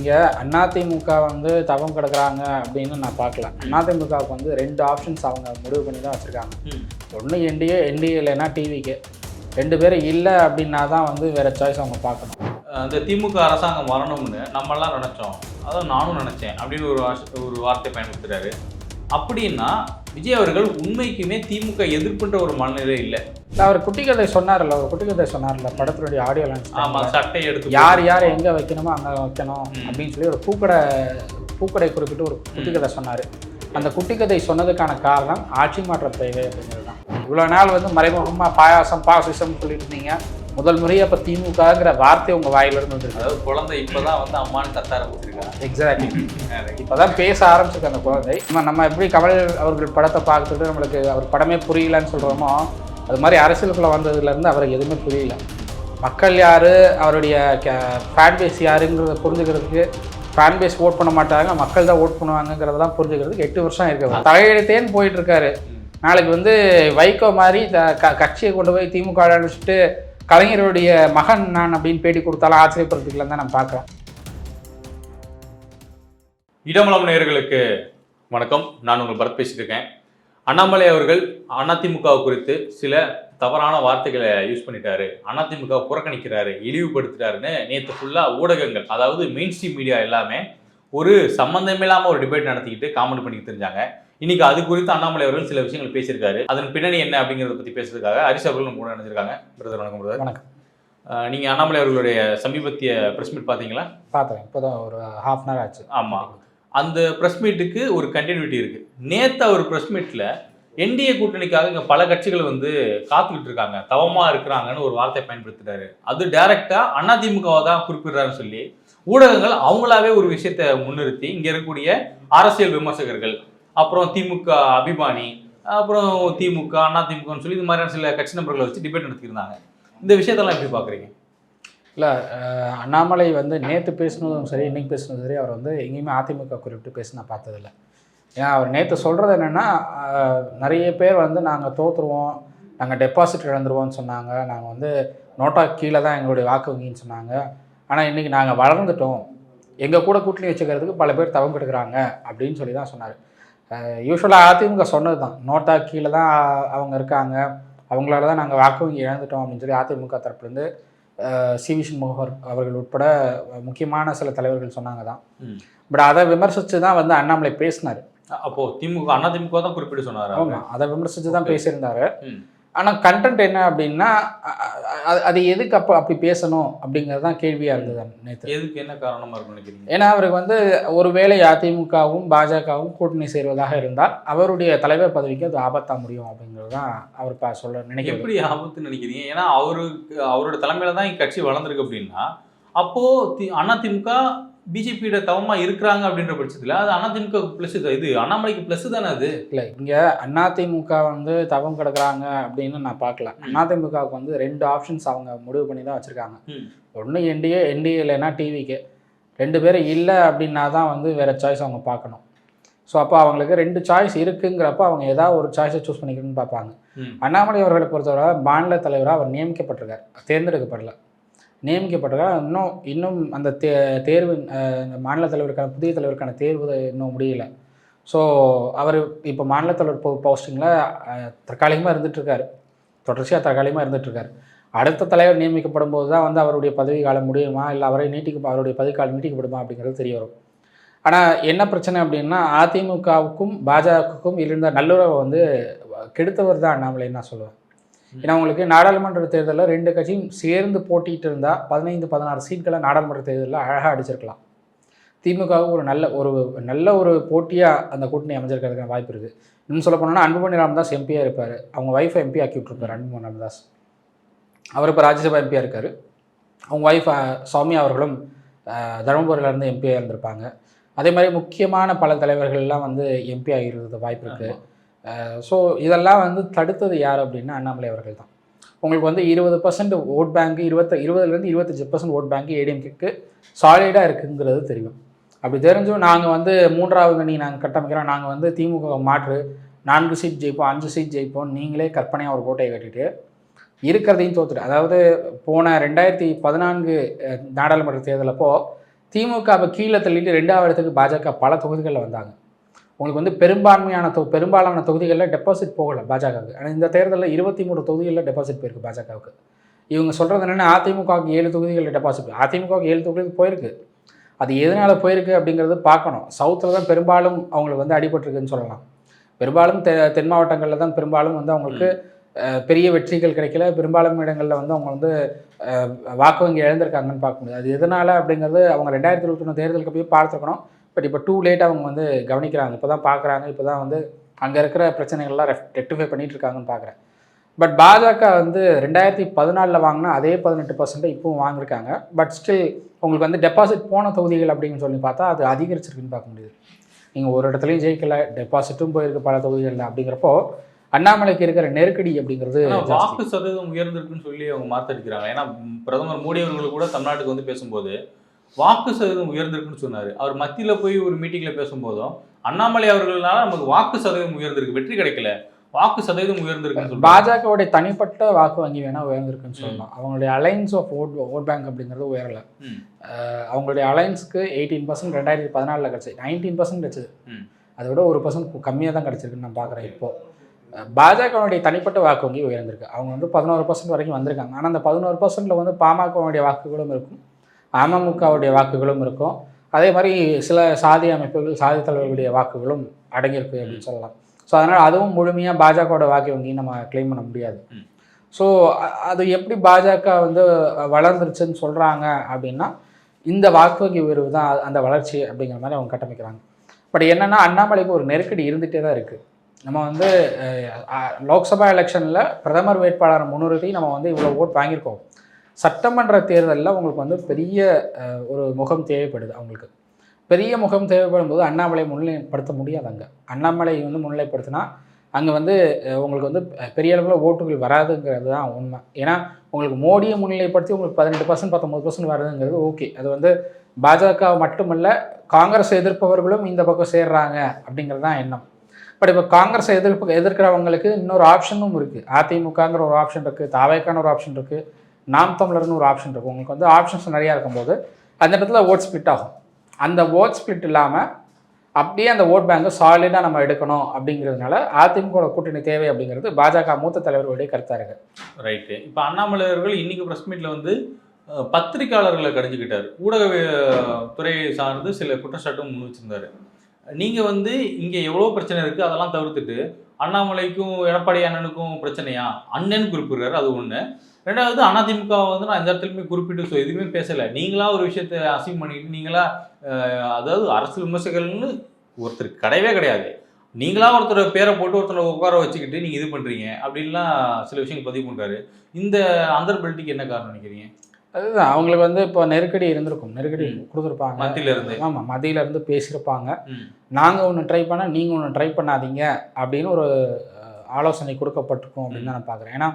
இங்கே அதிமுக வந்து தவம் கிடக்குறாங்க அப்படின்னு நான் பார்க்கல. அதிமுகவுக்கு வந்து ரெண்டு ஆப்ஷன்ஸ் அவங்க முடிவு பண்ணி தான் வச்சுருக்காங்க. ஒன்று என்டிஏ என்டிஏ இல்லைன்னா டிவிக்கு ரெண்டு பேரும் இல்லை அப்படின்னா தான் வந்து வேறு சாய்ஸ் அவங்க பார்க்கணும். அந்த திமுக அரசாங்கம் வரணும்னு நம்மெல்லாம் நினைச்சோம். அதான் நானும் நினைச்சேன் அப்படின்னு ஒரு ஒரு வார்த்தை பயன்படுத்துறாரு. அப்படின்னா விஜய் அவர்கள் உண்மைக்குமே திமுக எதிர்ப்புன்ற ஒரு மனநிலை இல்லை. அவர் குட்டி கதை சொன்னார்ல ஒரு குட்டி கதை சொன்னார்ல படத்தினுடைய ஆடியோ லான்ச் சட்டை எடுத்து யார் யார் எங்கே வைக்கணுமோ அங்கே வைக்கணும். அப்படின்னு சொல்லி ஒரு பூக்கடை பூக்கடை குறிப்பிட்டு ஒரு குட்டி கதை சொன்னார். அந்த குட்டி கதை சொன்னதுக்கான காரணம் ஆட்சி மாற்ற தேவை அப்படிங்கிறது தான். இவ்வளோ நாள் வந்து மறைமுகமாக பாயாசம் பாசிசம் சொல்லிட்டு இருந்தீங்க. முதல் முறையாக இப்போ திமுகங்கிற வார்த்தை உங்கள் வாயிலிருந்து வந்துருக்கு. அதாவது குழந்தை இப்பதான் வந்து அம்மான்னு கத்த ஆரம்பிச்சிருக்காங்க எக்ஸாக்ட்லி இப்போதான் பேச ஆரம்பிச்சிருக்கு அந்த குழந்தை. நம்ம நம்ம எப்படி கமல் அவர்கள் படத்தை பார்த்துட்டு நம்மளுக்கு அவர் படமே புரியலன்னு சொல்கிறோமோ அது மாதிரி அரசியலுக்குள்ள வந்ததுலேருந்து அவருக்கு எதுவுமே புரியல. மக்கள் யார் அவருடைய ஃபேன் பேஸ் யாருங்கிறத புரிஞ்சுக்கிறதுக்கு ஃபேன் பேஸ் ஓட் பண்ண மாட்டாங்க மக்கள் தான் ஓட் பண்ணுவாங்கங்கிறதெல்லாம் புரிஞ்சுக்கிறதுக்கு எட்டு வருஷம் இருக்கு தலையெழுத்தேன்னு போயிட்டு இருக்காரு. நாளைக்கு வந்து வைகோ மாதிரி த- க- கட்சியை கொண்டு போய் திமுக அழைச்சிட்டு கலைஞருடைய மகன் நான் அப்படின்னு பேட்டி கொடுத்தாலும் ஆச்சரியப்படுறதுக்குலாம் தான் நான் பார்க்குறேன். இடமலம் நேயர்களுக்கு வணக்கம். நான் உங்கள் பரத் பேசிட்டு இருக்கேன். அண்ணாமலை அவர்கள் அதிமுக குறித்து சில தவறான வார்த்தைகளை யூஸ் பண்ணிட்டாரு. அதிமுக புறக்கணிக்கிறாரு இழிவுபடுத்துறாருன்னு நேற்று ஃபுல்லாக ஊடகங்கள் அதாவது மெயின் ஸ்ட்ரீம் மீடியா எல்லாமே ஒரு சம்மந்தமில்லாமல் ஒரு டிபேட் நடத்திக்கிட்டு காமெண்ட் பண்ணிக்கிட்டு தெரிஞ்சாங்க இன்னைக்கு அது குறித்து அண்ணாமலை அவர்கள் சில விஷயங்கள் பேசியிருக்காரு. அதன் பின்னணி என்ன அப்படிங்கிறத பற்றி பேசுறதுக்காக ஹரிஷ் அவர்கள் நம்ம கூட நினைச்சிருக்காங்க பிரதர் வணக்கம் பிரதர். வணக்கம். நீங்கள் அண்ணாமலை அவர்களுடைய சமீபத்திய ப்ரெஸ் மீட் பார்த்தீங்களா? பார்த்தேன். இப்போ தான் ஒரு ஹாஃப் அன் ஹவர் ஆச்சு. ஆமாம் அந்த ப்ரெஸ் மீட்டுக்கு ஒரு கண்டினியூட்டி இருக்கு. நேத்து அவர் ப்ரெஸ் மீட்ல என்டிஏ கூட்டணிக்காக இங்க பல கட்சிகள் வந்து காத்துக்கிட்டு இருக்காங்க. தவமா இருக்கிறாங்கன்னு ஒரு வார்த்தை பயன்படுத்திட்டாரு. அது டைரக்டா அதிமுகவை தான் குறிப்பிடுறாருன்னு சொல்லி ஊடகங்கள் அவங்களாவே ஒரு விஷயத்தை முன்னிறுத்தி இங்க இருக்கக்கூடிய அரசியல் விமர்சகர்கள் அப்புறம் திமுக அபிமானி அப்புறம் திமுக அண்ணா திமுகன்னு சொல்லி இது மாதிரியான சில கட்சி நபர்களை வச்சு டிபேட் நடத்தியிருந்தாங்க. இந்த விஷயத்தெல்லாம் எப்படி பார்க்குறீங்க? இல்லை அண்ணாமலை வந்து நேற்று பேசினதும் சரி இன்னைக்கு பேசினதும் சரி அவர் வந்து எங்கேயுமே அதிமுக குறிப்பிட்டு பேசி நான் பார்த்ததில்ல. ஏன்னா அவர் நேற்று சொல்கிறது என்னென்னா நிறைய பேர் வந்து நாங்கள் தோற்றுருவோம் நாங்கள் டெபாசிட் இழந்துருவோம்னு சொன்னாங்க நாங்கள் வந்து நோட்டா கீழே தான் எங்களுடைய வாக்கு வங்கின்னு சொன்னாங்க. ஆனால் இன்றைக்கி நாங்கள் வளர்ந்துட்டோம். எங்கள் கூட கூட்டணி வச்சுக்கிறதுக்கு பல பேர் தவம் கெடுக்கிறாங்க அப்படின்னு சொல்லி தான் சொன்னார். யூஸ்வலாக அதிமுக சொன்னது தான் நோட்டா கீழே தான் அவங்க இருக்காங்க அவங்களால தான் நாங்கள் வாக்கு வங்கி இழந்துட்டோம் அப்படின்னு சொல்லி அதிமுக தரப்புலேருந்து சி வி சண்முகர் அவர்கள் உட்பட முக்கியமான சில தலைவர்கள் சொன்னாங்க தான். பட் அதை விமர்சித்து தான் வந்து அண்ணாமலை பேசினார் அப்போ திமுக அதிமுக தான் குறிப்பிட்டு சொன்னாரு. ஆமாம் அதை விமர்சித்து தான் பேசியிருந்தாரு. ஆனால் கண்டென்ட் என்ன அப்படின்னா அது எதுக்கு அப்போ அப்படி பேசணும் அப்படிங்கிறது தான் கேள்வியாக இருந்தது நேற்று எதுக்கு என்ன காரணமா இருக்கும்னு நினைக்கிறீங்க? ஏன்னா அவருக்கு வந்து ஒருவேளை அதிமுகவும் பாஜகவும் கூட்டணி சேர்வதாக இருந்தால் அவருடைய தலைவர் பதவிக்கு அது ஆபத்தா முடியும் அப்படிங்கிறது தான் அவர் பா சொல்ல நினைக்கிறது எப்படி ஆபத்துன்னு நினைக்கிறீங்க? ஏன்னா அவருக்கு அவரோட தலைமையில தான் இக்கட்சி வளர்ந்துருக்கு அப்படின்னா அப்போ தி- அதிமுக பிஜேபியோட தவமா இருக்கிறாங்க அப்படின்ற பட்சத்துல அது அதிமுக பிளஸ் இது அண்ணாமலைக்கு பிளஸ் தானே அது? இல்லை இங்கே அதிமுக வந்து தவம் கிடக்குறாங்க அப்படின்னு நான் பார்க்கல. அதிமுகவுக்கு வந்து ரெண்டு ஆப்ஷன்ஸ் அவங்க முடிவு பண்ணி தான் வச்சுருக்காங்க. ஒன்று என்டிஏ என்டிஏ இல்லைன்னா டிவிக்கு ரெண்டு பேரும் இல்லை அப்படின்னா தான் வந்து வேறு சாய்ஸ் அவங்க பார்க்கணும். ஸோ அப்போ அவங்களுக்கு ரெண்டு சாய்ஸ் இருக்குங்கிறப்ப அவங்க ஏதாவது ஒரு சாய்ஸை சூஸ் பண்ணிக்கணும்னு பார்ப்பாங்க. அண்ணாமலை அவர்களை பொறுத்தவரை மாநில தலைவராக அவர் நியமிக்கப்பட்டிருக்கார். தேர்ந்தெடுக்கப்படல. நியமிக்கப்பட்டதால் இன்னும் இன்னும் அந்த தே தேர்வு இந்த மாநில தலைவருக்கான புதிய தலைவருக்கான தேர்வு இன்னும் முடியல. ஸோ அவர் இப்போ மாநில தலைவர் போ போஸ்டிங்கில் தற்காலிகமாக இருந்துகிட்ருக்காரு தொடர்ச்சியாக தற்காலிகமாக இருந்துகிட்ருக்காரு அடுத்த தலைவர் நியமிக்கப்படும் போது தான் வந்து அவருடைய பதவி காலம் முடியுமா? இல்லை அவரை நீட்டிக்க அவருடைய பதவிக்காலம் நீட்டிக்கப்படுமா அப்படிங்கிறது தெரிய வரும். ஆனால் என்ன பிரச்சனை அப்படின்னா அதிமுகவுக்கும் பாஜகவுக்கும் இருந்த நல்லுறவை வந்து கெடுத்தவர் தான் அண்ணாமலைன்னு நான் சொல்லுவேன் ஏன்னா உங்களுக்கு நாடாளுமன்ற தேர்தலில் ரெண்டு கட்சியும் சேர்ந்து போட்டிட்டு இருந்தால் பதினைந்து பதினாறு சீட்களை நாடாளுமன்ற தேர்தலில் அழகாக அடிச்சிருக்கலாம். திமுகவுக்கு ஒரு நல்ல ஒரு நல்ல ஒரு போட்டியாக அந்த கூட்டணி அமைஞ்சிருக்கிறதுக்கான வாய்ப்பு இருக்குது இன்னும் சொல்ல போனோம்னா அன்புமணி ராமதாஸ் எம்பியாக இருப்பார். அவங்க ஒய்ஃபை எம்பி ஆக்கி விட்டுருப்பார் அன்புமணி ராமதாஸ் அவர் இப்போ ராஜ்யசபா எம்பியாக இருக்கார். அவங்க ஒய்ஃப் சுவாமி அவர்களும் அஹ், தருமபுரியிலேருந்து எம்பியாக இருந்திருப்பாங்க. அதே மாதிரி முக்கியமான பல தலைவர்கள்லாம் வந்து எம்பி ஆகிறது வாய்ப்பு இருக்குது ஸோ இதெல்லாம் வந்து தடுத்தது யார் அப்படின்னா அண்ணாமலை அவர்கள் தான். உங்களுக்கு வந்து இருபது பர்சன்ட் ஓட் பேங்க் இருபத்த இருபதுலேருந்து இருபத்தஞ்சி பர்சன்ட் ஓட் பேங்க் ஏடிஎம்கேக்கு சாலிடாக இருக்குங்கிறது தெரியும். அப்படி தெரிஞ்சும் நாங்கள் வந்து மூன்றாவது அணி நாங்கள் கட்டமைக்கிறோம். நாங்கள் வந்து திமுக மாற்று நான்கு சீட் ஜெயிப்போம் அஞ்சு சீட் ஜெயிப்போம் நீங்களே கற்பனையாக ஒரு கோட்டையை கட்டிட்டு இருக்கிறதையும் தோத்துட்டு. அதாவது போன ரெண்டாயிரத்தி பதினான்கு நாடாளுமன்ற தேர்தலப்போ திமுகவை கீழே தள்ளிட்டு ரெண்டாவது இடத்துக்கு பாஜக பல தொகுதிகளில் வந்தாங்க. உங்களுக்கு வந்து பெரும்பான்மையான தொ பெரும்பாலான தொகுதிகளில் டெபாசிட் போகலை பாஜகவுக்கு. ஆனால் இந்த தேர்தலில் இருபத்தி மூணு தொகுதிகளில் டெபாசிட் போயிருக்கு பாஜகவுக்கு. இவங்க சொல்கிறது என்னென்னா அதிமுகவுக்கு ஏழு தொகுதிகளில் டெபாசிட் அதிமுகவுக்கு ஏழு தொகுதி போயிருக்கு. அது எதனால் போயிருக்கு அப்படிங்கிறது பார்க்கணும். சவுத்தில் தான் பெரும்பாலும் அவங்களுக்கு வந்து அடிபட்டிருக்குன்னு சொல்லலாம். பெரும்பாலும் தெ தென் மாவட்டங்களில் தான் பெரும்பாலும் வந்து அவங்களுக்கு பெரிய வெற்றிகள் கிடைக்கல. பெரும்பாலும் இடங்களில் வந்து அவங்க வந்து வாக்கு வங்கி இழந்திருக்காங்கன்னு பார்க்க முடியாது. அது எதனால் அப்படிங்கிறது அவங்க ரெண்டாயிரத்தி இருபத்தி ஒன்று தேர்தலுக்கு போய் பார்த்துருக்கணும். பட் இப்போ டூ லேட் அவங்க வந்து கவனிக்கிறாங்க. இப்போ தான் பார்க்குறாங்க இப்போ தான் வந்து அங்கே இருக்கிற பிரச்சனைகள்லாம் ரெக்டிஃபை பண்ணிட்டு இருக்காங்கன்னு பார்க்குறேன் பட் பாஜக வந்து ரெண்டாயிரத்தி பதினாலில் வாங்கினா அதே பதினெட்டு பர்சன்ட் இப்பவும் வாங்கியிருக்காங்க. பட் ஸ்டில் உங்களுக்கு வந்து டெபாசிட் போன தொகுதிகள் அப்படின்னு சொல்லி பார்த்தா அது அதிகரிச்சிருக்குன்னு பார்க்க முடியுது. நீங்கள் ஒரு இடத்துலையும் ஜெயிக்கல டெபாசிட்டும் போயிருக்கு பல தொகுதிகளில் அப்படிங்கிறப்போ அண்ணாமலைக்கு இருக்கிற நெருக்கடி அப்படிங்கிறது. வாக்கு சதவீதம் உயர்ந்திருக்குன்னு சொல்லி அவங்க மாத்தடிக்கிறாங்க. ஏன்னா பிரதமர் மோடி அவர்கள் கூட தமிழ்நாட்டுக்கு வந்து பேசும்போது வாக்கு சதவீதம் உயர்ந்திருக்குன்னு சொன்னாரு. அவர் மத்தியில போய் ஒரு மீட்டிங்ல பேசும்போதும் அண்ணாமலை அவர்களால நமக்கு வாக்கு சதவீதம் உயர்ந்திருக்கு. வெற்றி கிடைக்கல. வாக்கு சதவீதம் உயர்ந்திருக்குன்னு சொல்றாங்க. பாஜகவுடைய தனிப்பட்ட வாக்கு வங்கி வேணா உயர்ந்திருக்குன்னு சொல்லலாம் அவங்களுடைய alliance of vote vote bank அப்படிங்கிறது உயரல. அவங்களுடைய அலைன்ஸ்க்கு எயிட்டீன் பர்சன்ட் ரெண்டாயிரத்தி பதினாலில் கிடச்சி நைன்டீன் பர்சன்ட் கிடச்சிது. அதை விட ஒரு பர்சன்ட் கம்மியாக தான் கிடச்சிருக்குன்னு நான் பார்க்குறேன் இப்போ. அஹ் பாஜகவுடைய தனிப்பட்ட வாக்கு வங்கி உயர்ந்திருக்கு. அவங்க வந்து பதினோரு பர்சன்ட் வரைக்கும் வந்திருக்காங்க. ஆனால் அந்த பதினோரு பர்சன்ட்ல வந்து பாமகவுடைய வாக்குகளும் இருக்கும். அமமுகவுடைய வாக்குகளும் இருக்கும். அதே மாதிரி சில சாதி அமைப்புகள் சாதி தலைவர்களுடைய வாக்குகளும் அடங்கியிருக்கு அப்படின்னு சொல்லலாம். ஸோ அதனால் அதுவும் முழுமையாக பாஜகவோட வாக்கு வங்கி நம்ம க்ளைம் பண்ண முடியாது. ஸோ அது எப்படி பாஜக வந்து வளர்ந்துருச்சுன்னு சொல்கிறாங்க அப்படின்னா இந்த வாக்கு வங்கி உயர்வு தான் அந்த வளர்ச்சி அப்படிங்கிற மாதிரி அவங்க கட்டமைக்கிறாங்க. பட் என்னன்னா அண்ணாமலைக்கு ஒரு நெருக்கடி இருந்துகிட்டே தான் இருக்குது நம்ம வந்து லோக்சபா எலெக்ஷனில் பிரதமர் வேட்பாளரை முன்னிறுத்தி நம்ம வந்து இவ்வளோ ஓட் வாங்கியிருக்கோம். சட்டமன்ற தேர்தலில் உங்களுக்கு வந்து பெரிய ஒரு முகம் தேவைப்படுது அவங்களுக்கு. பெரிய முகம் தேவைப்படும் போது அண்ணாமலை முன்னிலைப்படுத்த முடியாது அங்கே. அண்ணாமலை வந்து முன்னிலைப்படுத்தினா அங்கே வந்து உங்களுக்கு வந்து பெரிய அளவில் ஓட்டுகள் வராதுங்கிறது தான் உண்மை. ஏன்னா உங்களுக்கு மோடியை முன்னிலைப்படுத்தி உங்களுக்கு பதினெட்டு பர்சன்ட் பத்தொம்பது பர்சன்ட் வருதுங்கிறது ஓகே. அது வந்து பாஜக மட்டுமல்ல காங்கிரஸ் எதிர்ப்பவர்களும் இந்த பக்கம் சேர்றாங்க அப்படிங்கிறது தான் எண்ணம். பட் இப்போ காங்கிரஸை எதிர்ப்பு எதிர்க்கிறவங்களுக்கு இன்னொரு ஆப்ஷனும் இருக்குது அதிமுகங்கிற ஒரு ஆப்ஷன் இருக்குது தாவேக்கான ஒரு ஆப்ஷன் இருக்குது நாம் தமிழர்னு ஒரு ஆப்ஷன் இருக்கும். உங்களுக்கு வந்து ஆப்ஷன்ஸ் நிறையா இருக்கும்போது அந்த இடத்துல ஓட் ஸ்ப்ளிட் ஆகும். அந்த ஓட் ஸ்ப்ளிட் இல்லாமல் அப்படியே அந்த ஓட் பேங்க்கை சாலிடாக நம்ம எடுக்கணும் அப்படிங்கிறதுனால அதிமுக கூட்டணி தேவை அப்படிங்கிறது பாஜக மூத்த தலைவர்களுடைய கருத்தாக இருக்குது ரைட்டு இப்போ அண்ணாமலையர்கள் இன்றைக்கி ப்ரெஸ் மீட்டில் வந்து பத்திரிக்கையாளர்களை கடிஞ்சுக்கிட்டார். ஊடக துறையை சார்ந்து சில குற்றச்சாட்டும் முன் வச்சிருந்தார். நீங்கள் வந்து இங்கே எவ்வளோ பிரச்சனை இருக்குது அதெல்லாம் தவிர்த்துட்டு அண்ணாமலைக்கும் எடப்பாடி அண்ணனுக்கும் பிரச்சனையா? அண்ணன் குறிப்பிடுறாரு அது ஒன்று ரெண்டாவது அதிமுக வந்து நான் எந்த இடத்துலையுமே குறிப்பிட்டு ஸோ எதுவுமே பேசலை. நீங்களா ஒரு விஷயத்தை அசீவ் பண்ணிட்டு நீங்களா அதாவது அரசு விமர்சகர்கள்னு ஒருத்தர் கிடையவே கிடையாது. நீங்களா ஒருத்தர் பேரை போட்டு ஒருத்தரை உட்கார வச்சுக்கிட்டு நீங்கள் இது பண்ணுறீங்க அப்படின்லாம் சில விஷயங்கள் பதிவு பண்ணுறாரு இந்த அந்தர்பல்ட்டிக்கு என்ன காரணம் நினைக்கிறீங்க? அதுதான். அவங்களுக்கு வந்து இப்போ நெருக்கடி இருந்திருக்கும். நெருக்கடி. கொடுத்துருப்பாங்க. மத்தியில இருந்து ஆமாம் மத்தியில இருந்து பேசியிருப்பாங்க. நாங்கள் ஒன்று ட்ரை பண்ணால் நீங்கள் ஒன்று ட்ரை பண்ணாதீங்க அப்படின்னு ஒரு ஆலோசனை கொடுக்கப்பட்டிருக்கும் அப்படின்னு தான் நான் பார்க்குறேன். ஏன்னா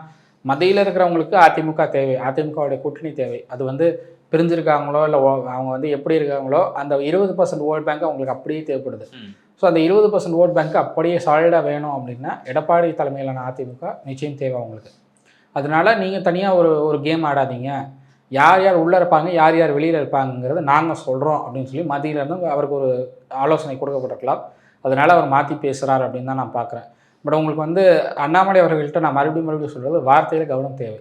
மத்தியில் இருக்கிறவங்களுக்கு அதிமுக தேவை. அதிமுகவுடைய கூட்டணி தேவை. அது வந்து பிரிஞ்சிருக்காங்களோ இல்லை அவங்க வந்து எப்படி இருக்காங்களோ அந்த இருபது பர்சன்ட் ஓட் பேங்க் அவங்களுக்கு அப்படியே தேவைப்படுது. ஸோ அந்த இருபது பர்சன்ட் ஓட் பேங்க் அப்படியே சாலிடாக வேணும் அப்படின்னா எடப்பாடி தலைமையிலான அதிமுக நிச்சயம் தேவை அவங்களுக்கு. அதனால நீங்கள் தனியாக ஒரு ஒரு கேம் ஆடாதீங்க. யார் யார் உள்ளே இருப்பாங்க யார் யார் வெளியில் இருப்பாங்கங்கிறத நாங்கள் சொல்கிறோம் அப்படின்னு சொல்லி மத்தியில இருந்து அவருக்கு ஒரு ஆலோசனை கொடுக்கப்பட்டிருக்கலாம். அதனால அவர் மாற்றி பேசுகிறார் அப்படின்னு தான் நான் பார்க்குறேன். பட் உங்களுக்கு வந்து அண்ணாமலை அவர்கள்ட்ட நான் மறுபடியும் மறுபடியும் சொல்கிறது வார்த்தையில் கவனம் தேவை.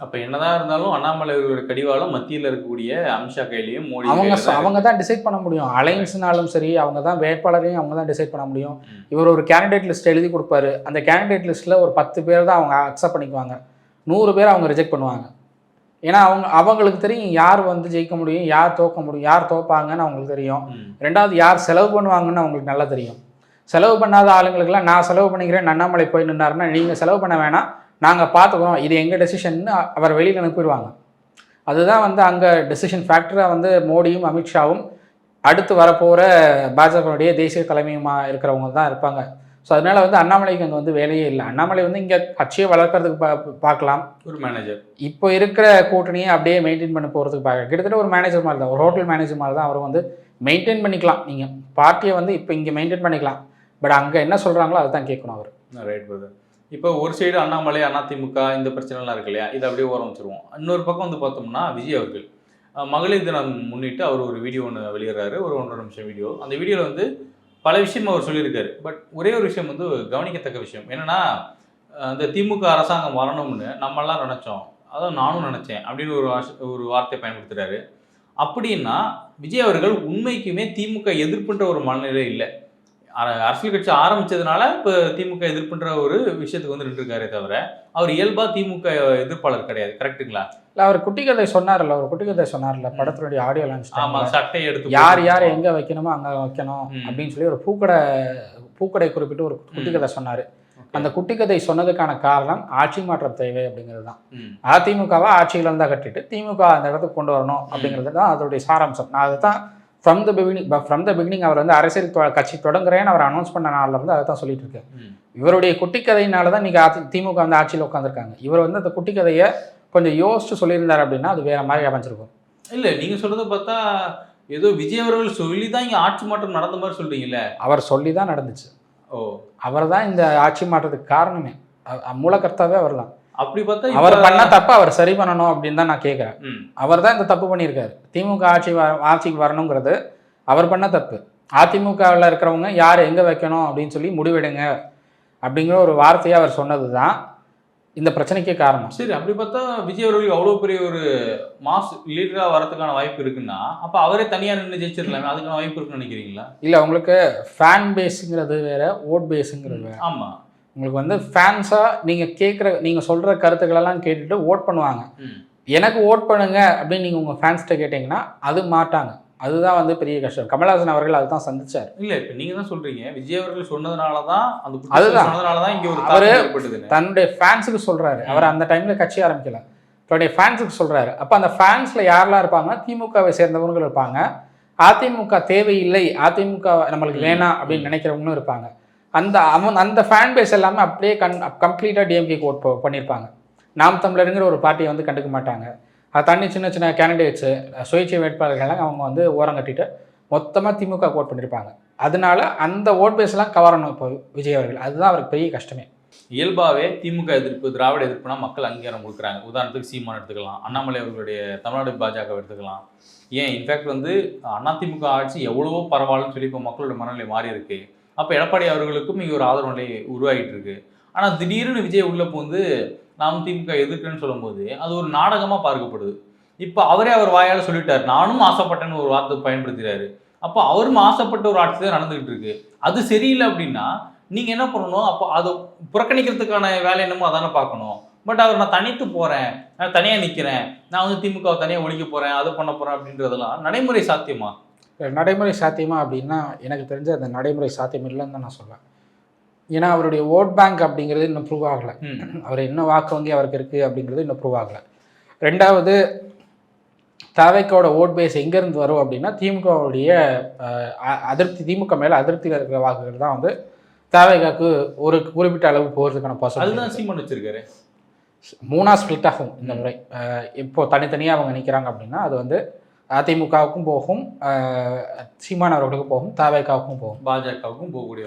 அப்ப என்னதான் இருந்தாலும் அண்ணாமலை அவர்களோட கடிவாளம் மத்தியில இருக்கக்கூடிய அமித்ஷா கையிலயும் மோடி அவங்க அவங்க தான் டிசைட் பண்ண முடியும். அலைன்ஸ்னாலும் சரி அவங்க தான் வேட்பாளரையும் அவங்க தான் டிசைட் பண்ண முடியும். இவர் ஒரு கேண்டிடேட் லிஸ்ட் எழுதி கொடுப்பாரு. அந்த கேண்டிடேட் லிஸ்ட்டில் ஒரு பத்து பேர் தான் அவங்க அக்செப்ட் பண்ணிக்குவாங்க. நூறு பேர் அவங்க ரிஜெக்ட் பண்ணுவாங்க. ஏன்னா அவங்க அவங்களுக்கு தெரியும் யார் வந்து ஜெயிக்க முடியும் யார் தோக்க முடியும் யார் தோப்பாங்கன்னு அவங்களுக்கு தெரியும். ரெண்டாவது யார் செலவு பண்ணுவாங்கன்னு அவங்களுக்கு நல்லா தெரியும். செலவு பண்ணாத ஆளுங்களுக்கெல்லாம் நான் செலவு பண்ணிக்கிறேன் அண்ணாமலை போய் நின்னாருன்னா நீங்கள் செலவு பண்ண வேணாம் நாங்கள் பார்த்துக்குறோம் இது எங்கள் டெசிஷன்னு அவர் வெளியில் அனுப்பிடுவாங்க. அதுதான் வந்து அங்கே டெசிஷன் ஃபேக்டராக வந்து மோடியும் அமித்ஷாவும் அடுத்து வரப்போகிற பாஜகவுடைய தேசிய தலைமையுமா இருக்கிறவங்க தான் இருப்பாங்க. ஸோ அதனால வந்து அண்ணாமலைக்கு அங்கே வந்து வேலையே இல்லை. அண்ணாமலை வந்து இங்கே கட்சியை வளர்க்கறதுக்கு பா பார்க்கலாம் ஒரு மேனேஜர் இப்போ இருக்கிற கூட்டணியை அப்படியே மெயின்டைன் பண்ண போகிறதுக்கு பார்க்க கிட்டத்தட்ட ஒரு மேனேஜர் மாதிரி தான் ஒரு ஹோட்டல் மேனேஜர் மாதிரி தான் அவர் வந்து மெயின்டைன் பண்ணிக்கலாம். நீங்கள் பார்ட்டியை வந்து இப்போ இங்கே மெயின்டைன் பண்ணிக்கலாம். பட் அங்கே என்ன சொல்கிறாங்களோ அதை தான் கேட்கணும் அவர். ரைட் பிரதர் இப்போ ஒரு சைடு அண்ணாமலை அதிமுக இந்த பிரச்சனைலாம் இருக்கு இல்லையா? இதை அப்படியே ஓரம் வச்சிருவோம். இன்னொரு பக்கம் வந்து பார்த்தோம்னா விஜய் அவர்கள். மகளிர் தினம் முன்னிட்டு அவர் ஒரு வீடியோ ஒன்று வெளியிடுறாரு. ஒரு ஒன்றரை நிமிஷம் வீடியோ அந்த வீடியோவில் வந்து பல விஷயம் அவர் சொல்லியிருக்காரு. பட் ஒரே ஒரு விஷயம் வந்து கவனிக்கத்தக்க விஷயம். என்னன்னா இந்த திமுக அரசாங்கம் வரணும்னு நம்மெல்லாம் நினச்சோம். அதான் நானும் நினச்சேன் அப்படின்னு ஒரு ஒரு வார்த்தை பயன்படுத்துகிறாரு அப்படின்னா விஜய் அவர்கள் உண்மைக்குமே திமுக எதிர்ப்புன்ற ஒரு மனநிலை இல்லை. அரசியல் கட்சி ஆரம்பிச்சதுனால இப்போ திமுக எதிர்ப்புன்ற ஒரு விஷயத்துக்கு வந்து நின்றுருக்காரே தவிர அவர் இயல்பா திமுக எதிர்ப்பாளர் கிடையாது கரெக்ட்டுங்களா இல்லை அவர் குட்டி கதை சொன்னார்ல ஒரு குட்டி கதை சொன்னார்ல படத்தினுடைய ஆடியோ லான்ச் சட்டை எடுத்து யார் யார். எங்க வைக்கணுமோ அங்க வைக்கணும். அப்படின்னு சொல்லி ஒரு பூக்கடை பூக்கடை குறிப்பிட்டு ஒரு குட்டி. கதை சொன்னாரு. அந்த குட்டி கதை சொன்னதுக்கான காரணம் ஆட்சி மாற்றம் தேவை அப்படிங்கிறது தான். அதிமுகவை ஆட்சியில இருந்தா கட்டிட்டு திமுக அந்த இடத்துக்கு கொண்டு வரணும் அப்படிங்கிறது தான் அதோடைய சாராம்சம் நான் அதை தான் from the beginning from the beginning அவர் வந்து அரசியல் கட்சி தொடங்குறேன்னு அவர் அனௌன்ஸ் பண்ண நாள்ல இருந்து அதை தான் சொல்லிட்டு இருக்கேன். இவருடைய குட்டி கதையினால தான் இன்னைக்கு அதி- திமுக வந்து ஆட்சியில் உட்காந்துருக்காங்க இவர் வந்து அந்த குட்டி கதையை கொஞ்சம் யோசிச்சு சொல்லியிருந்தார் அப்படின்னா அது வேற மாதிரி அமைஞ்சிருக்கும். இல்ல நீங்க சொல்றத பார்த்தா ஏதோ விஜய் அவர்கள் சொல்லி தான் இங்க ஆட்சி மாற்றம் நடந்த மாதிரி சொல்றீங்கல்ல? அவர் சொல்லி தான் நடந்துச்சு. ஓ. அவர் தான் இந்த ஆட்சி மாற்றத்துக்கு காரணமே. மூலக்கர்த்தாவே அவர் தான் அப்படி பார்த்தா அவர் பண்ண தப்ப அவர் சரி பண்ணணும் அப்படின்னு தான் நான் கேட்குறேன். அவர் தான் இந்த தப்பு பண்ணியிருக்காரு. திமுக ஆட்சி ஆட்சிக்கு வரணுங்கிறது அவர் பண்ண தப்பு. அதிமுகவில் இருக்கிறவங்க யார் எங்கே வைக்கணும் அப்படின்னு சொல்லி முடிவெடுங்க அப்படிங்கிற ஒரு வார்த்தையை அவர் சொன்னது தான் இந்த பிரச்சனைக்கே காரணம். சரி அப்படி பார்த்தா விஜய் அவர்களுக்கு அவ்வளோ பெரிய ஒரு மாஸ் லீடரா வரதுக்கான வாய்ப்பு இருக்குன்னா அப்ப அவரே தனியா நின்று ஜெயிச்சிடலாமே அதுக்கான வாய்ப்பு இருக்குன்னு நினைக்கிறீங்களா? இல்லை உங்களுக்கு ஃபேன் பேஸுங்கிறது வேற ஓட் பேஸுங்கிறது வேற. ஆமா. உங்களுக்கு வந்து ஃபேன்ஸாக நீங்கள் கேட்குற நீங்கள் சொல்கிற கருத்துக்களெல்லாம் கேட்டுட்டு ஓட் பண்ணுவாங்க. எனக்கு ஓட் பண்ணுங்க அப்படின்னு நீங்கள் உங்கள் ஃபேன்ஸ்கிட்ட கேட்டிங்கன்னா அது மாட்டாங்க. அதுதான் வந்து பெரிய கஷ்டம். கமல்ஹாசன் அவர்கள் அதுதான் சந்திச்சார். இல்ல இப்ப நீங்க தான் சொல்றீங்க. விஜய் அவர்கள் சொன்னதுனாலதான் அந்த குற்றச்சாட்டு அதுதான். சொன்னதுனாலதான் இங்க ஒரு அவரு- தன்னுடைய ஃபேன்ஸுக்கு சொல்கிறாரு அவர் அந்த டைமில் கட்சி ஆரம்பிக்கல. தன்னுடைய ஃபேன்ஸுக்கு சொல்கிறாரு அப்போ அந்த ஃபேன்ஸில் யாரெல்லாம் இருப்பாங்க திமுகவை சேர்ந்தவங்களும் இருப்பாங்க. அதிமுக தேவையில்லை. அதிமுக நம்மளுக்கு. வேணாம் அப்படின்னு நினைக்கிறவங்களும் இருப்பாங்க. அந்த அவன் அந்த ஃபேன் பேஸ் எல்லாமே அப்படியே கண் கம்ப்ளீட்டாக டிஎம்கே ஓட் பண்ணியிருப்பாங்க நாம் தமிழருங்கிற ஒரு பார்ட்டியை வந்து கண்டுக்க மாட்டாங்க. அதை தண்ணி சின்ன சின்ன கேண்டிடேட்ஸு சுயேட்சை வேட்பாளர்கள்லாம் அவங்க வந்து ஓரம் கட்டிட்டு மொத்தமாக திமுக ஓட் பண்ணியிருப்பாங்க அதனால அந்த ஓட் பேஸ்லாம் கவரணும் இப்போ விஜய் அவர்கள். அதுதான் அவருக்கு பெரிய கஷ்டமே. இயல்பாகவே திமுக எதிர்ப்பு திராவிட எதிர்ப்புனா மக்கள் அங்கீகாரம் கொடுக்குறாங்க. உதாரணத்துக்கு சீமான் எடுத்துக்கலாம் அண்ணாமலை அவர்களுடைய தமிழ்நாடு பாஜக எடுத்துக்கலாம். ஏன்? இன்ஃபேக்ட் வந்து அதிமுக ஆட்சி எவ்வளவோ பரவாயில்லன்னு சொல்லி இப்போ மக்களோட மனநிலை மாறி இருக்குது அப்போ எடப்பாடி அவர்களுக்கும் இங்கே ஒரு ஆதரவு நிலை உருவாகிட்டு இருக்கு ஆனால் திடீர்னு விஜய் உள்ளே வந்து நாம் திமுக எதிர்க்கிறேன்னு சொல்லும்போது அது ஒரு நாடகமாக பார்க்கப்படுது. இப்போ அவரே அவர் வாயால் சொல்லிட்டார் நானும் ஆசைப்பட்டேன்னு ஒரு வார்த்தை பயன்படுத்துகிறாரு அப்போ அவரும் ஆசைப்பட்ட ஒரு ஆட்சி தான் நடந்துகிட்டு இருக்கு அது சரியில்லை அப்படின்னா நீங்கள் என்ன பண்ணணும்? அப்போ அதை புறக்கணிக்கிறதுக்கான வேலை என்னமோ அதானே பார்க்கணும். பட் அவர் நான் தனித்து போகிறேன் நான் தனியாக நிற்கிறேன் நான் வந்து திமுகவை தனியாக ஒழிக்க போகிறேன் அதை பண்ண போகிறேன் அப்படின்றதெல்லாம் நடைமுறை சாத்தியமா? நடைமுறை சாத்தியமா அப்படின்னா எனக்கு தெரிஞ்ச அந்த நடைமுறை சாத்தியம் இல்லைன்னு தான் நான் சொல்வேன். ஏன்னா அவருடைய ஓட் பேங்க் அப்படிங்கிறது இன்னும் ப்ரூவ் ஆகலை. அவர் என்ன வாக்கு வங்கி அவருக்கு இருக்குது அப்படிங்கிறது இன்னும் ப்ரூவ் ஆகலை. ரெண்டாவது தாவைக்கோட ஓட் பேஸ் எங்கேருந்து வரும் அப்படின்னா திமுகவுடைய அதிருப்தி திமுக மேலே அதிருப்தியில் இருக்கிற வாக்குகள் தான் வந்து தாவைக்காக்கு ஒரு குறிப்பிட்ட அளவு போகிறதுக்கான பாசிபிலிட்டி அதுதான் சீமான் வச்சிருக்காரு. மூணா ஸ்ப்ளிட் ஆகும் இந்த முறை. இப்போ தனித்தனியாக அவங்க நிற்கிறாங்க அப்படின்னா அது வந்து அதிமுகவுக்கும் போகும் சீமான் அவர்களுக்கும் போகும் தாவேக்காவுக்கும் போகும் பாஜகவுக்கும் போகக்கூடிய.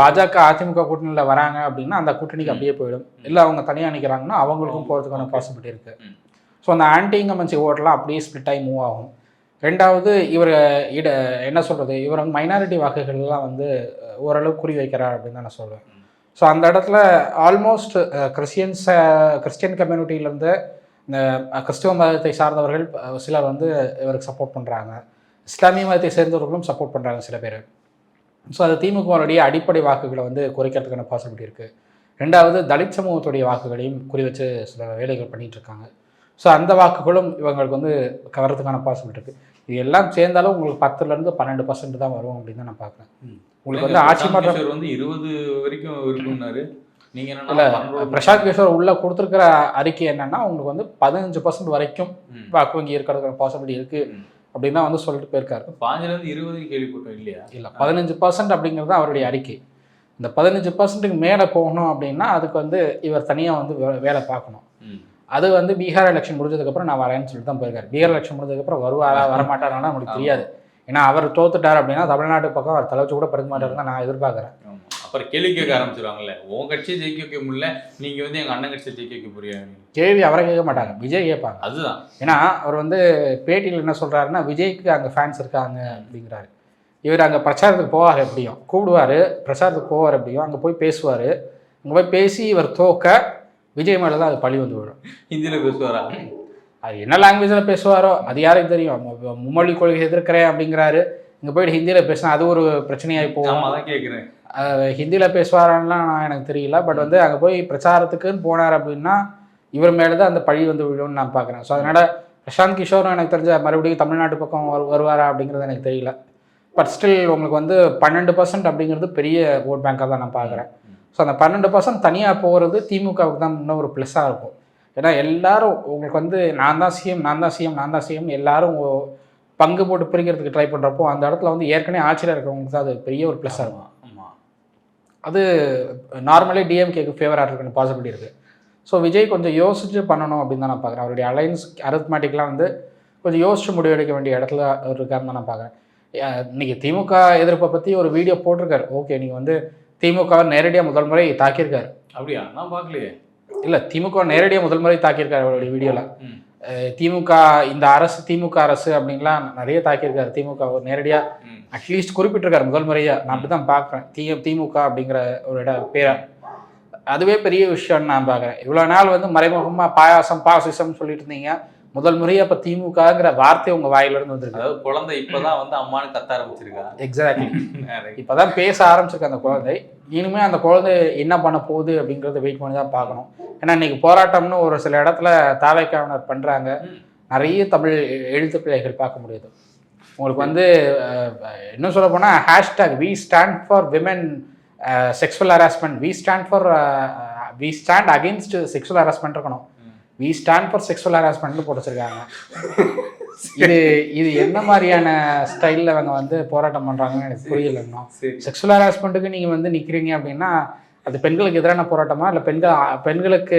பாஜக அதிமுக கூட்டணியில் வராங்க அப்படின்னா அந்த கூட்டணிக்கு அப்படியே போயிடும் இல்லை அவங்க தனியாக நிற்கிறாங்கன்னா அவங்களுக்கும் போகிறதுக்கான. பாசிபிலிட்டி இருக்குது. ஸோ அந்த ஆன்டி இன்கமன்சி ஓட்டெல்லாம் அப்படியே ஸ்ப்ளிட் ஆகி மூவ் ஆகும் ரெண்டாவது இவர் இட என்ன சொல்கிறது இவர் வந்து மைனாரிட்டி வாக்குகள்லாம் வந்து ஓரளவு குறி வைக்கிறார் அப்படின்னு தான் நான் சொல்லுவேன். ஸோ அந்த இடத்துல ஆல்மோஸ்ட் கிறிஸ்டியன்ஸ் கிறிஸ்டியன் கம்யூனிட்டியிலேருந்து இந்த கிறிஸ்துவ மதத்தை சார்ந்தவர்கள் சிலர் வந்து இவருக்கு சப்போர்ட் பண்ணுறாங்க இஸ்லாமிய மதத்தை சேர்ந்தவர்களும் சப்போர்ட் பண்ணுறாங்க சில பேர். ஸோ அது திமுகவுடைய அடிப்படை வாக்குகளை வந்து குறைக்கிறதுக்கான பாசிபிலிட்டி இருக்குது ரெண்டாவது தலித் சமூகத்துடைய வாக்குகளையும் குறி வச்சு சில வேலைகள் பண்ணிட்டு இருக்காங்க. ஸோ அந்த வாக்குகளும் இவங்களுக்கு வந்து கவர்றதுக்கான பாசிபிலிட்டி இருக்குது இது எல்லாம் சேர்ந்தாலும் உங்களுக்கு பத்துலேருந்து பன்னெண்டு பர்சன்ட் தான் வரும் அப்படின்னு தான் நான் பார்க்குறேன். உங்களுக்கு வந்து ஆட்சி மாற்றம் வந்து இருபது வரைக்கும் இருக்குன்னாரு இல்ல என்ன பன்னெண்டு- பிரசாந்த் கிஷோர் உள்ள கொடுத்துருக்கிற அறிக்கை என்னன்னா உங்களுக்கு வந்து பதினஞ்சு பர்சன்ட் வரைக்கும். வாக்கு வங்கி இருக்கிறதுக்கான பாசிபிலிட்டி இருக்கு. அப்படின்னு வந்து சொல்லிட்டு போயிருக்காரு பாஞ்சுல இருந்து இருபது கேள்விப்பட்டோம் இல்லையா இல்ல பதினஞ்சு பர்சன்ட் அப்படிங்கிறது அவருடைய அறிக்கை இந்த பதினஞ்சு பர்சன்ட்டுக்கு மேலே போகணும் அப்படின்னா அதுக்கு வந்து இவர் தனியாக வந்து வேலை பார்க்கணும். அது வந்து பீகார் எலெக்ஷன் முடிஞ்சதுக்கப்புறம் நான் வரேன்னு சொல்லிட்டு தான் போயிருக்காரு பீகார் எலெக்ஷன் முடிஞ்சதுக்கப்புறம் வருவாரா வரமாட்டாரானா நமக்கு ஆமா. தெரியாது ஏன்னா அவர் தோத்துட்டார் அப்படின்னா தமிழ்நாட்டு பக்கம் அவர் தலைச்சு கூட படுக்க மாட்டாருன்னு தான் நான் எதிர்பார்க்குறேன் அப்புறம் கேள்வி கேட்க ஆரம்பிச்சிருவாங்கல்ல உன் கட்சியை ஜெயிக்க வைக்க முடியல நீங்க வந்து எங்க அண்ணன் கட்சியை ஜெயிக்க வைக்க போறீங்க கேள்வி அவரை கேட்க மாட்டாங்க. விஜய் கேட்பாங்க. அதுதான். ஏன்னா அவர் வந்து பேட்டியில் என்ன சொல்கிறாருன்னா விஜய்க்கு அங்கே ஃபேன்ஸ் இருக்காங்க அப்படிங்கிறாரு. இவர் அங்கே பிரச்சாரத்துக்கு போவார் எப்படியும். கூப்பிடுவார் பிரச்சாரத்துக்கு போவார் எப்படியும். அங்கே போய் பேசுவார். அங்கே போய் பேசி இவர் தோக்க விஜய் மேலே தான் அது பழி வந்து விடும். ஹிந்தியில பேசுவாரா? அது என்ன லாங்குவேஜில் பேசுவாரோ அது யாருக்கு தெரியும்? மும்மொழி கொள்கை எதிர்க்கிறேன் அப்படிங்கிறாரு. இங்கே போயிட்டு ஹிந்தியில் பேசினா அது ஒரு பிரச்சனையாகி போகும். ஆமா தான் கேக்குறேன். ஹிந்தியில் பேசுவாரான்லாம் நான் எனக்கு தெரியல. பட் வந்து அங்கே போய் பிரச்சாரத்துக்குன்னு போனார் அப்படின்னா இவர் மேலே தான் அந்த பழி வந்து விழும்னு நான் பார்க்குறேன் ஸோ அதனால் பிரசாந்த் கிஷோரும் எனக்கு தெரிஞ்ச மறுபடியும் தமிழ்நாட்டு பக்கம் வரு- வருவாரா அப்படிங்கிறது எனக்கு தெரியல. பட் ஸ்டில் உங்களுக்கு வந்து பன்னெண்டு பர்சன்ட் அப்படிங்கிறது பெரிய ஓட் பேங்காக தான் நான் பார்க்குறேன் ஸோ அந்த பன்னெண்டு பர்சன்ட் தனியாக போகிறது திமுகவுக்கு தான் இன்னும் ஒரு ப்ளஸ்ஸாக இருக்கும். ஏன்னா எல்லாரும் உங்களுக்கு வந்து நான் தான் சிஎம் நான் தான் சிஎம் நான் தான் சிஎம் எல்லாரும் பங்கு போட்டு பிரிக்கிறதுக்கு ட்ரை பண்ணுறப்போ அந்த இடத்துல வந்து ஏற்கனவே ஆட்சியில் இருக்கிறவங்களுக்கு தான் அது பெரிய ஒரு ப்ளஸ்ஸாக இருக்கும். அது நார்மலி டிஎம்கேக்கு ஃபேவராக இருக்குன்னு பாசிபிலிட்டி இருக்குது ஸோ விஜய் கொஞ்சம் யோசிச்சு பண்ணணும் அப்படின்னு தான் நான் பார்க்குறேன் அவருடைய அலைன்ஸ் அரித்மேட்டிக்லாம் வந்து கொஞ்சம் யோசிச்சு முடிவெடுக்க வேண்டிய இடத்துல அவர் இருக்காருன்னு தான் நான் பார்க்குறேன் இன்னைக்கு திமுக எதிர்ப்பை பற்றி ஒரு வீடியோ போட்டிருக்காரு. ஓகே நீங்கள் வந்து திமுகவை நேரடியாக முதல் முறை தாக்கியிருக்காரு. அப்படியா? நான் பார்க்கலையே. இல்லை திமுக நேரடியாக முதல் முறை தாக்கியிருக்காரு அவருடைய வீடியோவில். திமுக இந்த அரசு திமுக அரசு அப்படின்லாம் நிறைய தாக்கியிருக்காரு. திமுக நேரடியாக ம். அட்லீஸ்ட் குறிப்பிட்டிருக்காரு முதல் முறையாக நான் அப்படி தான் பார்க்குறேன். தி திமுக அப்படிங்கிற ஒரு இட பேரை. அதுவே பெரிய விஷயம்னு நான் பார்க்குறேன். இவ்வளோ நாள் வந்து மறைமுகமாக பாயாசம் பாசிசம் சொல்லிட்டு இருந்தீங்க. முதல் முறையாக இப்போ திமுகங்கிற வார்த்தை உங்கள் வாயிலிருந்து வந்திருக்கு. அதாவது குழந்தை இப்பதான் வந்து அம்மானு கத்த ஆரம்பிச்சிருக்கா? எக்ஸாக்ட்லி. இப்போதான் பேச ஆரம்பிச்சிருக்கு அந்த குழந்தை. இனிமே அந்த குழந்தை என்ன பண்ண போகுது அப்படிங்கிறத வெயிட் பண்ணி தான் பார்க்கணும். ஏன்னா இன்னைக்கு போராட்டம்னு ஒரு சில இடத்துல தாவைக்காவினர் பண்ணுறாங்க. நிறைய தமிழ் எழுத்து பிள்ளைகள் பார்க்க முடியுது. உங்களுக்கு வந்து இன்னும் சொல்ல போனால் hashtag we stand for women sexual harassment we stand for we stand against sexual harassment இருக்கணும். வி ஸ்டாண்ட் ஃபார் செக்ஷுவல் ஹராஸ்மெண்ட்னு போட்டு வச்சிருக்காங்க இது இது என்ன மாதிரியான ஸ்டைலில் அவங்க வந்து போராட்டம் பண்ணுறாங்கன்னு எனக்கு புரியல இன்னும். செக்ஷுவல் ஹராஸ்மெண்ட்டுக்கு நீங்கள் வந்து நிற்கிறீங்க அப்படின்னா அது பெண்களுக்கு எதிரான போராட்டமா? இல்லை பெண்கள் பெண்களுக்கு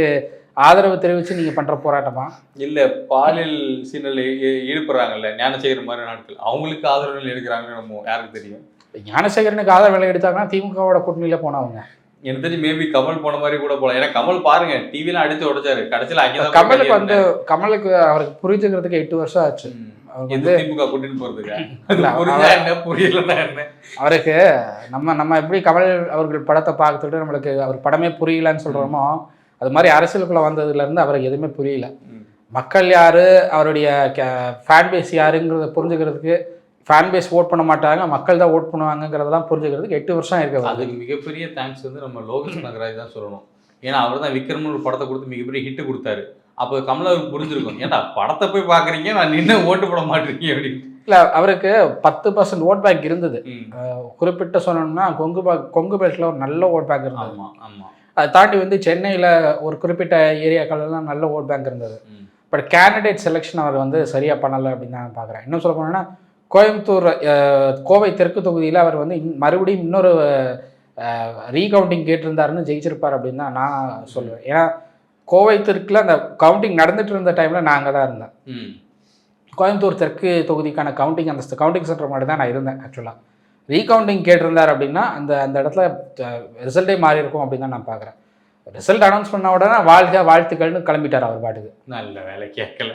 ஆதரவு தெரிவித்து நீங்கள் பண்ணுற போராட்டமா? இல்ல பாலியல் சீனல் ஈடுபடுறாங்கல்ல ஞானசேகர் மாதிரி நாட்கள் அவங்களுக்கு ஆதரவு எடுக்கிறாங்கன்னு நம்ம யாருக்கு தெரியும்? ஞானசேகரனுக்கு ஆதரவு எடுத்தாங்கன்னா திமுகவோட கூட்டணியில் போனவங்க. எனக்கு தெரிஞ்சு மேபி கமல் போன மாதிரி கூட போலாம். ஏன்னா கமல் பாருங்க டிவிலாம் அடிச்சு உடைச்சாரு. கடைசியில கமலுக்கு வந்து கமலுக்கு அவருக்கு புரிஞ்சுக்கிறதுக்கு எட்டு வருஷம் ஆச்சு. அவருக்கு நம்ம நம்ம எப்படி கமல் அவர்கள் படத்தை பார்த்துட்டு நம்மளுக்கு அவர் படமே புரியலன்னு சொல்கிறோமோ அது மாதிரி அரசியலுக்குள்ளே வந்ததுலேருந்து அவருக்கு எதுவுமே புரியல. மக்கள் யாரு? அவருடைய ஃபேன் பேஸ் யாருங்கிறத புரிஞ்சுக்கிறதுக்கு ஃபேன் பேஸ் ஓட் பண்ண மாட்டாங்க மக்கள் தான் ஓட் பண்ணுவாங்கங்கிறதெல்லாம் புரிஞ்சுக்கிறதுக்கு எட்டு வருஷம் இருக்கு அதுக்கு மிகப்பெரிய தேங்க்ஸ் வந்து நம்ம லோகேஷ் நகராஜ் தான் சொல்லணும். ஏன்னா அவர் தான் விக்ரம்னு ஒரு படத்தை கொடுத்து மிகப்பெரிய ஹிட் கொடுத்தாரு. அப்போ கமலாவுக்கு புரிஞ்சிருக்கும். ஏன்டா படத்தை போய் பாக்குறீங்க நான் நின்று ஓட்டு போட மாட்டேங்க அப்படின்னு. இல்லை அவருக்கு பத்து பர்சன்ட் ஓட் பேங்க் இருந்தது. குறிப்பிட்ட சொல்லணும்னா கொங்கு பா கொங்கு பெல்ட்டில் ஒரு நல்ல ஓட் பேங்க் இருந்தது. ஆமா ஆமா. அதை தாண்டி வந்து சென்னையில் ஒரு குறிப்பிட்ட ஏரியாக்கள்லாம் நல்ல ஓட் பேங்க் இருந்தது. பட் கேண்டிடேட் செலெக்ஷன் அவர் வந்து சரியாக பண்ணலை அப்படின்னு நான் பார்க்குறேன் இன்னும் சொல்ல போனோம்னா கோயம்புத்தூர் கோவை தெற்கு தொகுதியில் அவர் வந்து இன்- மறுபடியும் இன்னொரு ரீகவுண்டிங் கேட்டிருந்தாருன்னு ஜெயிச்சிருப்பார் அப்படின்னு தான் நான் சொல்லுவேன். ஏன்னா கோவை தெற்கில் அந்த கவுண்டிங் நடந்துட்டு இருந்த டைமில் நான் அங்கே தான் இருந்தேன். கோயம்புத்தூர் தெற்கு தொகுதிக்கான கவுண்டிங் அந்த கவுண்டிங் சென்டர் மாதிரி தான் நான் இருந்தேன் ஆக்சுவலாக ரீகவுண்டிங் கேட்டிருந்தார் அப்படின்னா அந்த அந்த இடத்துல ரிசல்ட்டே மாறி இருக்கும் அப்படின்னு தான் நான் பார்க்குறேன். ரிசல்ட் அனௌன்ஸ் பண்ண உடனே வாழ்க வாழ்த்துக்கள்னு கிளம்பிட்டார் அவர் பாட்டுக்கு. நல்ல வேலை கேட்கல.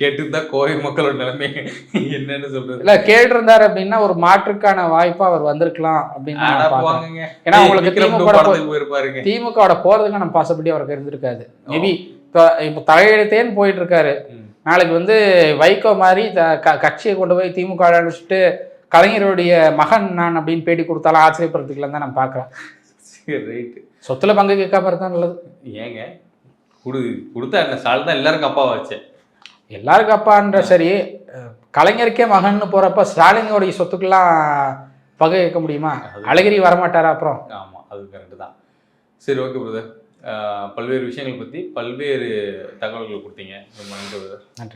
கேட்டுருந்தா கோவை மக்களோட நிலைமை என்னன்னு சொல்றது. இல்லை கேட்டிருந்தார் அப்படின்னா ஒரு மாற்றுக்கான வாய்ப்பாக அவர் வந்திருக்கலாம் அப்படின்னு ஏன்னா உங்களுக்கு திமுக திமுகவோட போகிறதுக்கான பாசிபிலிட்டி அவருக்கு இருந்திருக்காது. மேபி இப்போ இப்போ தலையெழுத்தேன்னு போயிட்டு இருக்காரு. நாளைக்கு வந்து வைகோ மாதிரி கட்சியை கொண்டு போய் திமுக அழைச்சிட்டு கலைஞருடைய மகன் நான் அப்படின்னு பேட்டி கொடுத்தாலும் ஆச்சரியப்படுறதுக்குலாம் தான் நான் பார்க்குறேன். சரி ரைட்டு சொத்துல பங்கு கேட்காம இருந்தா நல்லது. ஏங்க குடு கொடுத்தா என்ன? சால் தான் எல்லாருக்கும் அப்பா வச்சேன் எல்லாருக்கும் அப்பான்ற சரி கலைஞருக்கே மகன்னு போறப்ப ஸ்டாலினோடைய சொத்துக்கெல்லாம் பங்கு கேட்க முடியுமா? அழகிரி வரமாட்டாரா அப்புறம்? ஆமா அது கரெக்டு தான். சரி ஓகே பிரதர் பல்வேறு விஷயங்கள் பத்தி பல்வேறு தகவல்கள் கொடுத்தீங்க. ரொம்ப நன்றி பிரதர் நன்றி.